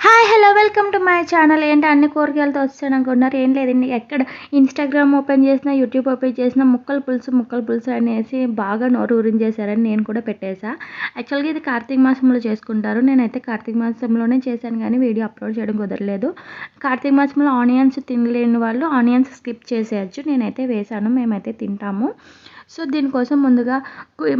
Hi hello welcome to my channel ఏంటి అన్ని కూరగాయలతో వచ్చాను అనుకున్నారు ఏం లేదండి ఎక్కడ ఇన్స్టాగ్రామ్ ఓపెన్ చేసిన యూట్యూబ్ ఓపెన్ చేసిన ముక్కల పులుసు ముక్కల పులుసు అనేసి బాగా నోరు ఊరించేశారని నేను కూడా పెట్టేశా. యాక్చువల్గా ఇది కార్తీక మాసంలో చేసుకుంటారు. నేనైతే కార్తీక మాసంలోనే చేశాను కానీ వీడియో అప్లోడ్ చేయడం కుదరలేదు. కార్తీక మాసంలో ఆనియన్స్ తినలేని వాళ్ళు ఆనియన్స్ స్కిప్ చేసేయచ్చు. నేనైతే వేశాను మేమైతే తింటాము. సో దీనికోసం ముందుగా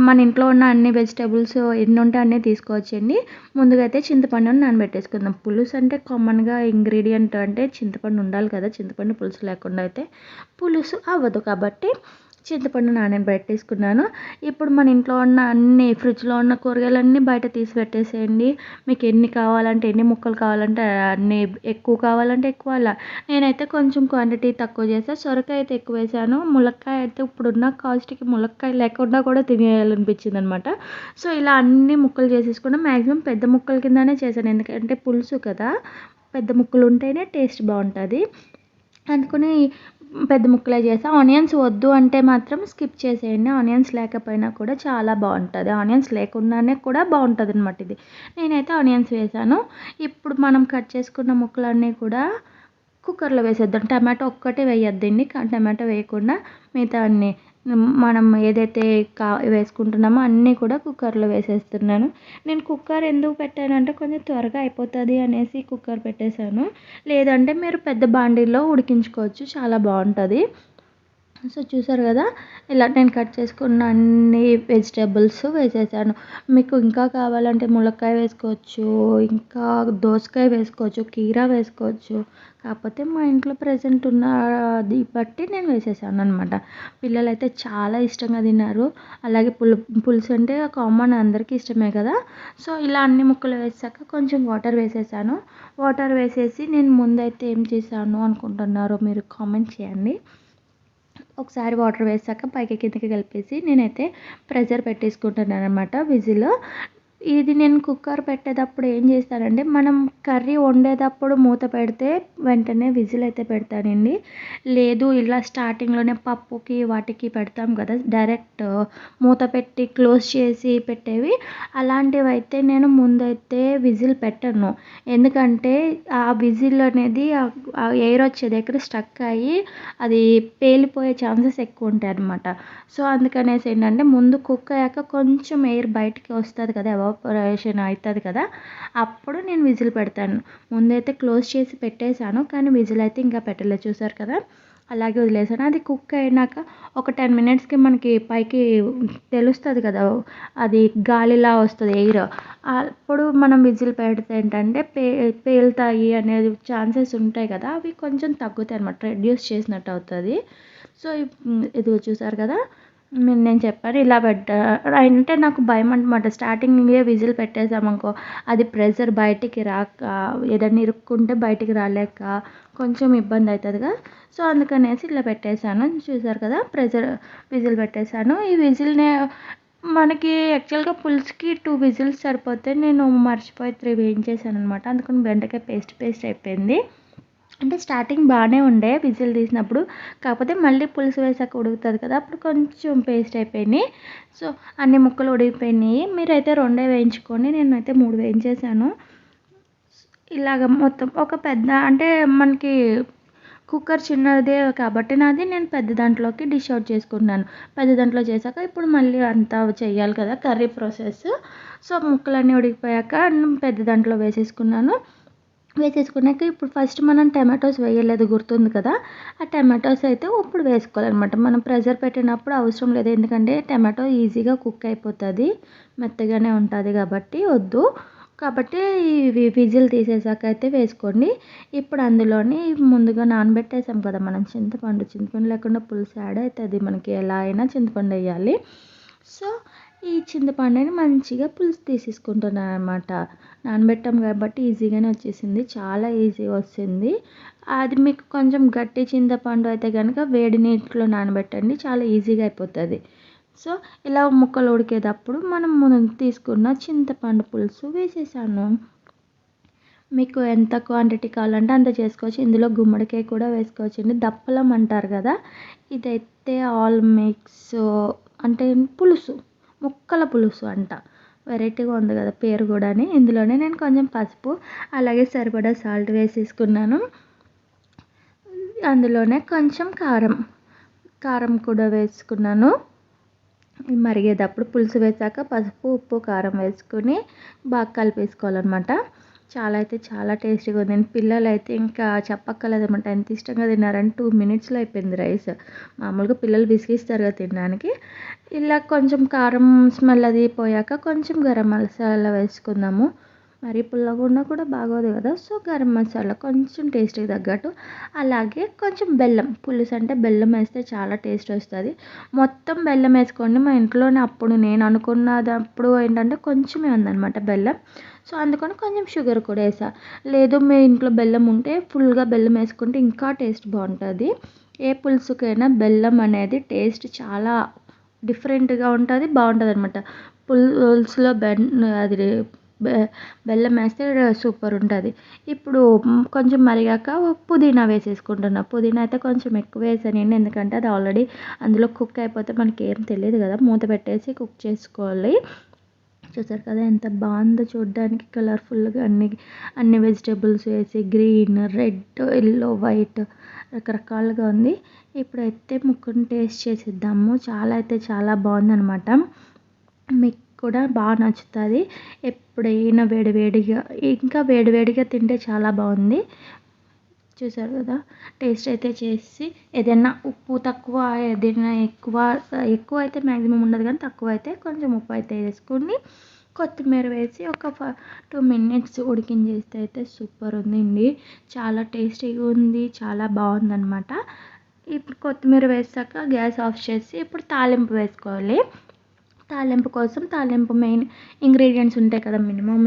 మన ఇంట్లో ఉన్న అన్ని వెజిటేబుల్స్ ఎన్ని ఉంటే అన్నీ తీసుకోవచ్చండి. ముందుగా అయితే చింతపండుని నానబెట్టేసుకుందాం. పులుసు అంటే కామన్గా ఇంగ్రీడియంట్ అంటే చింతపండు ఉండాలి కదా. చింతపండు పులుసు లేకుండా అయితే పులుసు అవ్వదు కాబట్టి చింతపండు నానబెట్టేసుకున్నాను ఇప్పుడు మన ఇంట్లో ఉన్న అన్ని ఫ్రిడ్జ్లో ఉన్న కూరగాయలన్నీ బయట తీసి పెట్టేసేయండి. మీకు ఎన్ని కావాలంటే ఎన్ని ముక్కలు కావాలంటే అన్ని ఎక్కువ కావాలంటే ఎక్కువ అలా. నేనైతే కొంచెం క్వాంటిటీ తక్కువ చేసాను సొరకాయ అయితే ఎక్కువ వేసాను. ములక్కాయ అయితే ఇప్పుడున్న కాస్ట్కి ములక్కాయ లేకుండా కూడా తినేయాలనిపించింది అనమాట సో ఇలా అన్ని ముక్కలు చేసేసుకున్నా మ్యాక్సిమం పెద్ద ముక్కల కిందనే చేశాను. ఎందుకంటే పులుసు కదా పెద్ద ముక్కలు ఉంటేనే టేస్ట్ బాగుంటుంది. అందుకని పెద్ద ముక్కలే చేసి. ఆనియన్స్ వద్దు అంటే మాత్రం స్కిప్ చేసేయండి. ఆనియన్స్ లేకపోయినా కూడా చాలా బాగుంటుంది. ఆనియన్స్ లేకుండానే కూడా బాగుంటుంది అనమాట ఇది. నేనైతే ఆనియన్స్ వేసాను. ఇప్పుడు మనం కట్ చేసుకున్న ముక్కలన్నీ కూడా కుక్కర్లో వేసేద్దాం. టమాటో ఒక్కటే వేయొద్దండి టమాటో వేయకుండా మిగతా అన్ని మనం ఏదైతే కా వేసుకుంటున్నామో అన్నీ కూడా కుక్కర్లో వేసేస్తున్నాను. నేను కుక్కర్ ఎందుకు పెట్టానంటే కొంచెం త్వరగా అయిపోతుంది అనేసి కుక్కర్ పెట్టేశాను. లేదంటే మీరు పెద్ద బాండీలో ఉడికించుకోవచ్చు చాలా బాగుంటుంది. సో చూసారు కదా ఇలా నేను కట్ చేసుకున్న అన్ని వెజిటేబుల్స్ వేసేసాను. మీకు ఇంకా కావాలంటే ములక్కాయ వేసుకోవచ్చు ఇంకా దోసకాయ వేసుకోవచ్చు కీరా వేసుకోవచ్చు. కాకపోతే మా ఇంట్లో ప్రజెంట్ ఉన్న అది బట్టి నేను వేసేసాను అనమాట పిల్లలు అయితే చాలా ఇష్టంగా తిన్నారు. అలాగే పులు పులుసు అంటే కామన్ అందరికీ ఇష్టమే కదా. సో ఇలా అన్ని ముక్కలు వేసాక కొంచెం వాటర్ వేసేసాను. వాటర్ వేసేసి నేను ముందైతే ఏం చేశాను అనుకుంటున్నారో మీరు కామెంట్ చేయండి. ఒకసారి వాటర్ వేసాక పైకి కిందకి కలిపేసి నేనైతే ప్రెషర్ పెట్టేసుకుంటున్నాను అనమాట విజిల్ ఇది నేను కుక్కర్ పెట్టేటప్పుడు ఏం చేస్తానంటే మనం కర్రీ వండేటప్పుడు మూత పెడితే వెంటనే విజిల్ అయితే పెడతానండి. లేదు ఇలా స్టార్టింగ్లోనే పప్పుకి వాటికి పెడతాం కదా డైరెక్ట్ మూత పెట్టి క్లోజ్ చేసి పెట్టేవి. అలాంటివి అయితే నేను ముందైతే విజిల్ పెట్టను. ఎందుకంటే ఆ విజిల్ అనేది ఆ ఎయిర్ వచ్చే దగ్గర స్టక్ అయ్యి అది పేలిపోయే ఛాన్సెస్ ఎక్కువ ఉంటాయి అన్నమాట సో అందుకనేసి ఏంటంటే ముందు కుక్ అయ్యాక కొంచెం ఎయిర్ బయటికి వస్తుంది కదా ఎవాపరేషన్ అవుతుంది కదా అప్పుడు నేను విజిల్ పెడతాను. ముందైతే క్లోజ్ చేసి పెట్టేశాను కానీ విజిల్ అయితే ఇంకా పెట్టలేదు చూసారు కదా? అలాగే వదిలేసాను అది కుక్ అయినాక ఒక టెన్ మినిట్స్కి మనకి పైకి తెలుస్తుంది కదా అది గాలిలా వస్తుంది ఎయిర్. అప్పుడు మనం విజిల్ పెడితే ఏంటంటే పే పేలుతాయి అనేది ఛాన్సెస్ ఉంటాయి కదా అవి కొంచెం తగ్గుతాయి అనమాట రెడ్యూస్ చేసినట్టు అవుతుంది. సో ఇది చూసారు కదా నేను నేను చెప్పాను ఇలా పెట్ట అంటే నాకు భయం అనమాట స్టార్టింగే విజిల్ పెట్టేసామనుకో అది ప్రెషర్ బయటికి రాక ఏదైనా ఇరుక్కుంటే బయటికి రాలేక కొంచెం ఇబ్బంది అవుతుందిగా. సో అందుకనేసి ఇలా పెట్టేశాను. చూసారు కదా ప్రెషర్ విజిల్ పెట్టేశాను. ఈ విజిల్నే మనకి యాక్చువల్గా పులుసుకి టూ విజిల్స్ సరిపోతే నేను మర్చిపోయి త్రీ వేయించేసాను అనమాట అందుకని బెండకాయ పేస్ట్ పేస్ట్ అయిపోయింది. అంటే స్టార్టింగ్ బాగానే ఉండే విజిల్ తీసినప్పుడు. కాకపోతే మళ్ళీ పులుసు వేసాక ఉడుకుతుంది కదా అప్పుడు కొంచెం పేస్ట్ అయిపోయినాయి. సో అన్ని ముక్కలు ఉడికిపోయినాయి. మీరైతే రెండే వేయించుకొని నేనైతే మూడు వేయించేసాను. ఇలాగ మొత్తం ఒక పెద్ద అంటే మనకి కుక్కర్ చిన్నదే కాబట్టి నాది నేను పెద్ద దాంట్లోకి డిష్ అవుట్ చేసుకున్నాను పెద్ద దాంట్లో చేశాక ఇప్పుడు మళ్ళీ అంతా చేయాలి కదా కర్రీ ప్రాసెస్ సో ముక్కలన్నీ ఉడికిపోయాక పెద్ద దాంట్లో వేసేసుకున్నాను. వేసేసుకున్నాక ఇప్పుడు ఫస్ట్ మనం టమాటోస్ వేయలేదు గుర్తుంది కదా? ఆ టమాటోస్ అయితే ఇప్పుడు వేసుకోవాలన్నమాట. మనం ప్రెషర్ పెట్టినప్పుడు అవసరం లేదు ఎందుకంటే టమాటో ఈజీగా కుక్ అయిపోతుంది మెత్తగానే ఉంటుంది కాబట్టి వద్దు. కాబట్టి ఇవి విజిల్ తీసేసాక అయితే వేసుకోండి. ఇప్పుడు అందులోని ముందుగా నానబెట్టేసాం కదా మనం చింతపండు చింతపండు లేకుండా పులుసు యాడ్ అవుతుంది మనకి ఎలా అయినా చింతపండు వేయాలి. సో ఈ చింతపండుని మంచిగా పులుసు తీసేసుకుంటున్నాను అనమాట నానబెట్టాం కాబట్టి ఈజీగానే వచ్చేసింది. చాలా ఈజీ వస్తుంది అది మీకు కొంచెం గట్టి చింతపండు అయితే కనుక వేడి నీటిలో నానబెట్టండి. చాలా ఈజీగా అయిపోతుంది. సో ఇలా ముక్కలు ఉడికేటప్పుడు మనం మనం తీసుకున్న చింతపండు పులుసు వేసేసాను. మీకు ఎంత క్వాంటిటీ కావాలంటే అంత చేసుకోవచ్చు. ఇందులో గుమ్మడికాయ కూడా వేసుకోవచ్చు. అండి దప్పలం అంటారు కదా. ఇదైతే ఆల్ మిక్స్ అంటే పులుసు. ముక్కల పులుసు అంట. వెరైటీగా ఉంది కదా పేరు కూడా ఇందులోనే నేను కొంచెం పసుపు అలాగే సరిపడా సాల్ట్ వేసేసుకున్నాను. అందులోనే కొంచెం కారం కారం కూడా వేసుకున్నాను. మరిగేటప్పుడు పులుసు వేసాక పసుపు ఉప్పు కారం వేసుకుని బాగా కలిపేసుకోవాలన్నమాట. చాలా అయితే చాలా టేస్టీగా ఉంది. పిల్లలు అయితే ఇంకా చెప్పక్కర్లేదన్నమాట ఎంత ఇష్టంగా తిన్నారని టూ మినిట్స్లో అయిపోయింది రైస్. మామూలుగా పిల్లలు విసిగిస్తారు కదా తినడానికి. ఇలా కొంచెం కారం స్మెల్ అది పోయాక కొంచెం గరం మసాలా వేసుకుందాము. మరి పుల్లగా కూడా బాగోదు కదా. సో గరం మసాలా కొంచెం టేస్ట్కి తగ్గట్టు. అలాగే కొంచెం బెల్లం. పులుసు అంటే బెల్లం వేస్తే చాలా టేస్ట్ వస్తుంది. మొత్తం బెల్లం వేసుకోండి. మా ఇంట్లోనే అప్పుడు నేను అనుకున్నది అప్పుడు ఏంటంటే కొంచెమే ఉందన్నమాట బెల్లం. సో అందుకని కొంచెం షుగర్ కూడా వేసా. లేదు మీ ఇంట్లో బెల్లం ఉంటే ఫుల్గా బెల్లం వేసుకుంటే ఇంకా టేస్ట్ బాగుంటుంది. ఏ పులుసుకైనా బెల్లం అనేది టేస్ట్ చాలా డిఫరెంట్గా ఉంటుంది బాగుంటుంది అనమాట పులుసులో బెన్ అది బెల్లం వేస్తే సూపర్ ఉంటుంది. ఇప్పుడు కొంచెం మరిగాక పుదీనా వేసేసుకుంటున్నా. పుదీనా అయితే కొంచెం ఎక్కువ వేసాను ఎందుకంటే అది ఆల్రెడీ అందులో కుక్ అయిపోతే మనకి ఏం తెలియదు కదా. మూత పెట్టేసి కుక్ చేసుకోవాలి. చూసారు కదా ఎంత బాగుందో చూడడానికి కలర్ఫుల్గా అన్ని అన్ని వెజిటేబుల్స్ వేసి గ్రీన్ రెడ్ ఎల్లో వైట్ రకరకాలుగా ఉంది. ఇప్పుడైతే ముక్కను టేస్ట్ చేసిద్దాము. చాలా అయితే చాలా బాగుందనమాట మీకు కూడా బాగా నచ్చుతుంది. ఎప్పుడైనా వేడివేడిగా ఇంకా వేడివేడిగా తింటే చాలా బాగుంది. చూసారు కదా? టేస్ట్ అయితే చేసి ఏదైనా ఉప్పు తక్కువ ఏదైనా ఎక్కువ ఎక్కువ అయితే మ్యాక్సిమం ఉండదు కానీ తక్కువ అయితే కొంచెం ఉప్పు అయితే వేసుకుని కొత్తిమీర వేసి ఒక టూ మినిట్స్ ఉడికించేస్తే అయితే సూపర్ ఉందండి. చాలా టేస్టీగా ఉంది చాలా బాగుందనమాట ఇప్పుడు కొత్తిమీర వేసాక గ్యాస్ ఆఫ్ చేసి ఇప్పుడు తాలింపు వేసుకోవాలి. తాలింపు కోసం తాలింపు మెయిన్ ఇంగ్రీడియంట్స్ ఉంటాయి కదా మినిమం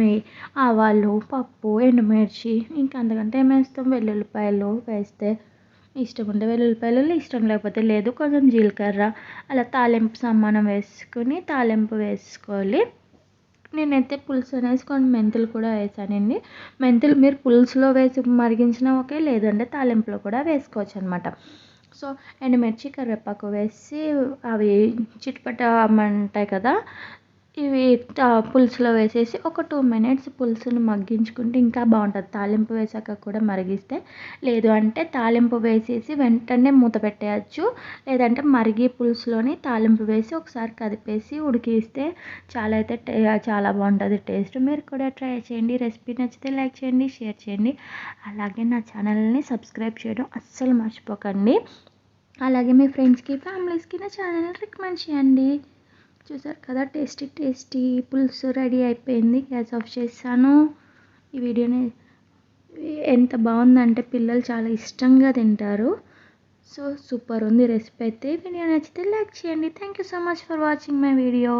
ఆవాలు పప్పు ఎండుమిర్చి ఇంకా అంతకంటే ఏం వేస్తాం? వెల్లుల్లిపాయలు వేస్తే ఇష్టం ఉంటే వెల్లుల్లిపాయలు ఇష్టం లేకపోతే లేదు. కొంచెం జీలకర్ర అలా తాలింపు సమానం వేసుకుని తాలింపు వేసుకోవాలి. నేనైతే పులుసు అనేసి కొన్ని మెంతులు కూడా వేసానండి మెంతులు మీరు పులుసులో వేసి మరిగించినా ఓకే లేదంటే తాలింపులో కూడా వేసుకోవచ్చు అనమాట సో ఎండుమిర్చి కరివేపాకు వేసి అవి చిటపటమంటాయి కదా పులుసులో వేసేసి ఒక టూ మినిట్స్ పులుసుని మగ్గించుకుంటే ఇంకా బాగుంటుంది. తాలింపు వేసాక కూడా మరిగిస్తే లేదు అంటే తాలింపు వేసేసి వెంటనే మూత పెట్టేయచ్చు. లేదంటే మరిగి పులుసులోని తాలింపు వేసి ఒకసారి కదిపేసి ఉడికిస్తే చాలా అయితే చాలా బాగుంటుంది టేస్ట్. మీరు కూడా ట్రై చేయండి. రెసిపీ నచ్చితే లైక్ చేయండి షేర్ చేయండి. అలాగే నా ఛానల్ని సబ్స్క్రైబ్ చేయడం అస్సలు మర్చిపోకండి. అలాగే మీ ఫ్రెండ్స్కి ఫ్యామిలీస్కి నా ఛానల్ని రికమెండ్ చేయండి. చూసారు కదా టేస్టీ టేస్టీ పులుసు రెడీ అయిపోయింది. గ్యాస్ ఆఫ్ చేశాను. ఈ వీడియోని ఎంత బాగుందంటే పిల్లలు చాలా ఇష్టంగా తింటారు. సో సూపర్ ఉంది రెసిపీ అయితే. వీడియో నచ్చితే లైక్ చేయండి. Thank you so much for watching my video